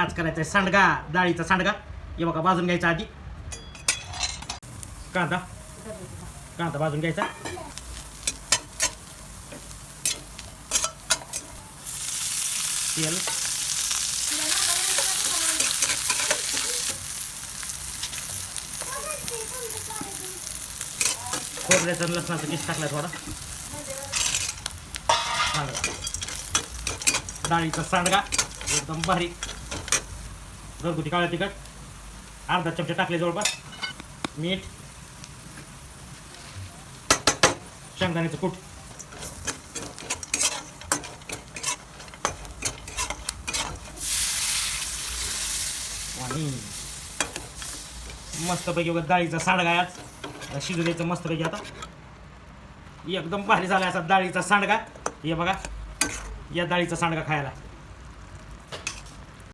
आज करायचा आहे सांडगा डाळीचा सांडगा. हे बघा भाजून घ्यायचा आधी. कांदा. कांदा भाजून घ्यायचा. तेल. खोबऱ्याचा आणि लसणाचा किस टाकला थोडा? सांडगा. डाळीचा सांडगा. एकदम भारी. घरगुती काळा तिखट अर्धा चमचा टाकले जवळपास मीठ शेंगदाण्याचं कूट. आणि मस्तपैकी बघा डाळीचा सांडगा आज. शिजू द्यायचं मस्तपैकी आता. एकदम भारी झाला असा डाळीचा सांडगा. हे बघा या डाळीचा सांडगा खायला.